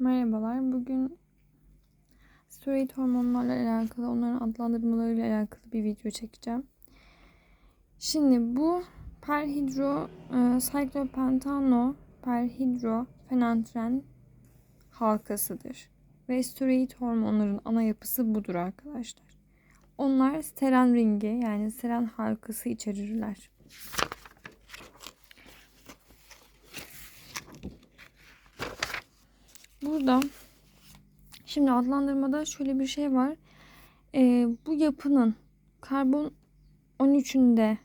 Merhabalar. Bugün steroid hormonlarla alakalı, onların adlandırmalarıyla alakalı bir video çekeceğim. Şimdi bu perhidro e, cyclopentano perhidrofenantren halkasıdır. Ve steroid hormonların ana yapısı budur arkadaşlar. Onlar steren ringi yani steren halkası içerirler. Burada şimdi adlandırmada şöyle bir şey var. Ee, bu yapının karbon 13'ünde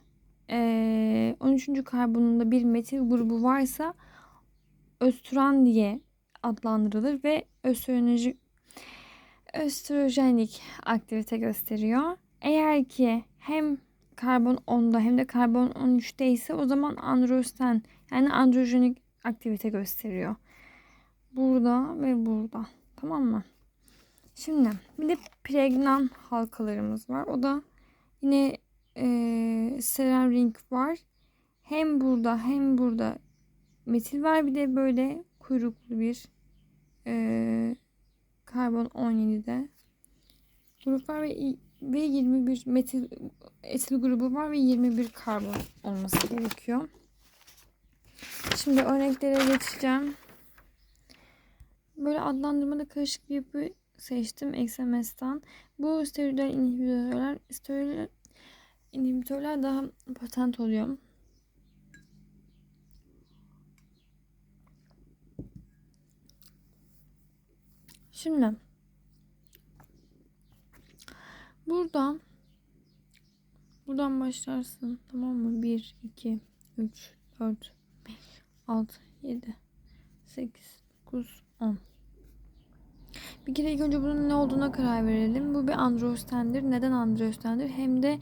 e, 13. karbonunda bir metil grubu varsa östran diye adlandırılır ve östrojenik östrojenik aktivite gösteriyor. Eğer ki hem karbon 10'da hem de karbon 13'te ise o zaman androsten yani androjenik aktivite gösteriyor. Burada ve burada. Tamam mı? Şimdi bir de pregnan halkalarımız var. O da yine e, seren ring var. Hem burada hem burada metil var. Bir de böyle kuyruklu bir e, karbon 17'de grup var ve, ve 21 metil etil grubu var ve 21 karbon olması gerekiyor. Şimdi örneklere geçeceğim. Böyle adlandırmada karışık bir yapı seçtim XMS'ten. Bu steroidal inhibitörler, steroidal inhibitörler daha potent oluyor. Şimdi burada buradan başlarsın tamam mı? 1 2 3 4 5 6 7 8 9 10 bir kere ilk önce bunun ne olduğuna karar verelim. Bu bir androstendir. Neden androstendir? Hem de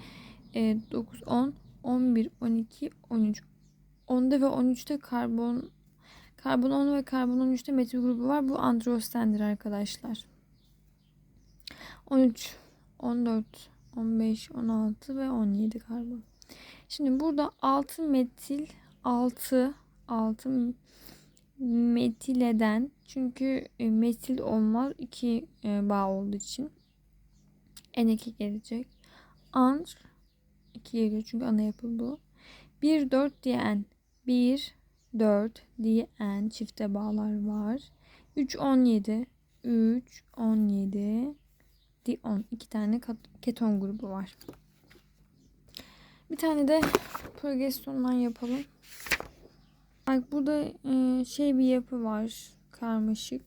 e, 9, 10, 11, 12, 13. 10'da ve 13'te karbon karbon 10 ve karbon 13'te metil grubu var. Bu androstendir arkadaşlar. 13, 14, 15, 16 ve 17 karbon. Şimdi burada 6 metil 6 6 metileden çünkü e, metil olmaz iki e, bağ olduğu için N2 gelecek. Andr 2 geliyor çünkü ana yapı bu. 1 4 diyen 1 4 diyen çifte bağlar var. 3 17 3 17 dion iki tane keton grubu var. Bir tane de progestondan yapalım. Bak burada e, şey bir yapı var. Karmaşık.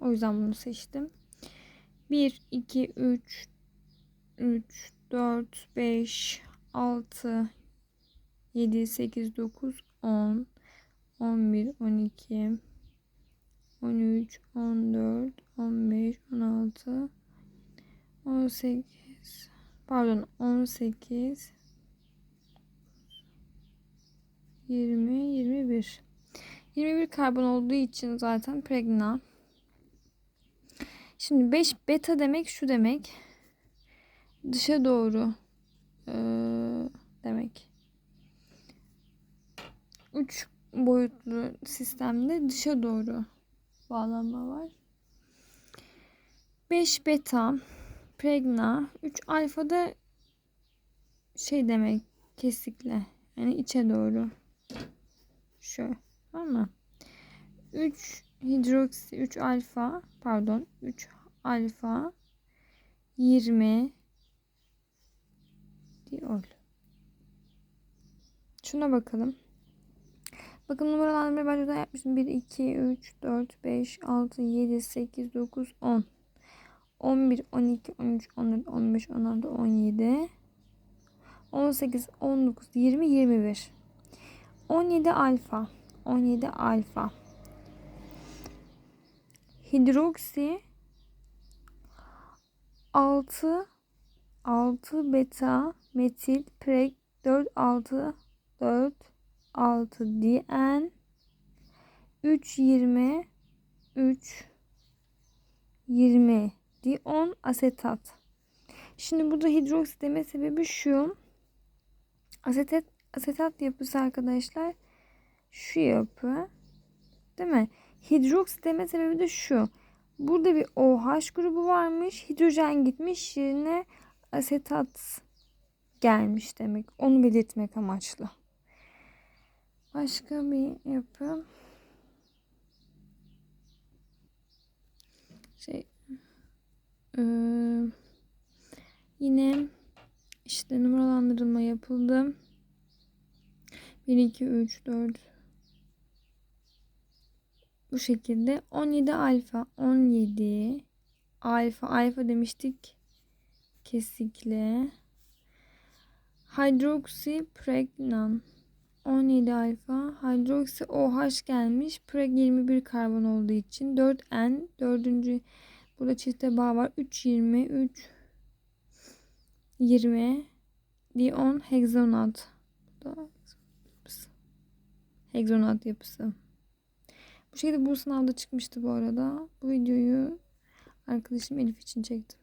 O yüzden bunu seçtim. 1, 2, 3, 3, 4, 5, 6, 7, 8, 9, 10, 11, 12, 13, 14, 15, 16, 18, pardon 18, 20, 21. 21 karbon olduğu için zaten pregna. Şimdi 5 beta demek şu demek. Dışa doğru ee, demek. 3 boyutlu sistemde dışa doğru bağlanma var. 5 beta pregna 3 alfa da şey demek kesikle yani içe doğru şu ama 3 hidroksi 3 alfa pardon 3 alfa 20 diol. Şuna bakalım. Bakın numaralandırmayı ben burada yapmıştım. 1, 2, 3, 4, 5, 6, 7, 8, 9, 10. 11, 12, 13, 14, 15, 16, 17, 18, 19, 20, 21. 17 alfa. 17 alfa. Hidroksi 6 6 beta metil preg 4 6 4 6 dn 3 20 3 20 dion asetat. Şimdi burada hidroksi deme sebebi şu. Asetat asetat yapısı arkadaşlar şu yapı değil mi? Hidroksi deme sebebi de şu. Burada bir OH grubu varmış. Hidrojen gitmiş yerine asetat gelmiş demek. Onu belirtmek amaçlı. Başka bir yapı. Şey eee, yine işte numaralandırılma yapıldı. 1 2 3 4 bu şekilde. 17 alfa 17 alfa. Alfa demiştik. Kesikle. Hidroksi pregnan. 17 alfa. Hidroksi OH gelmiş. Preg 21 karbon olduğu için 4N dördüncü burada çifte bağ var. 3 20 3 20 dion yapısı. Hexonat yapısı bu şekilde bu sınavda çıkmıştı bu arada. Bu videoyu arkadaşım Elif için çektim.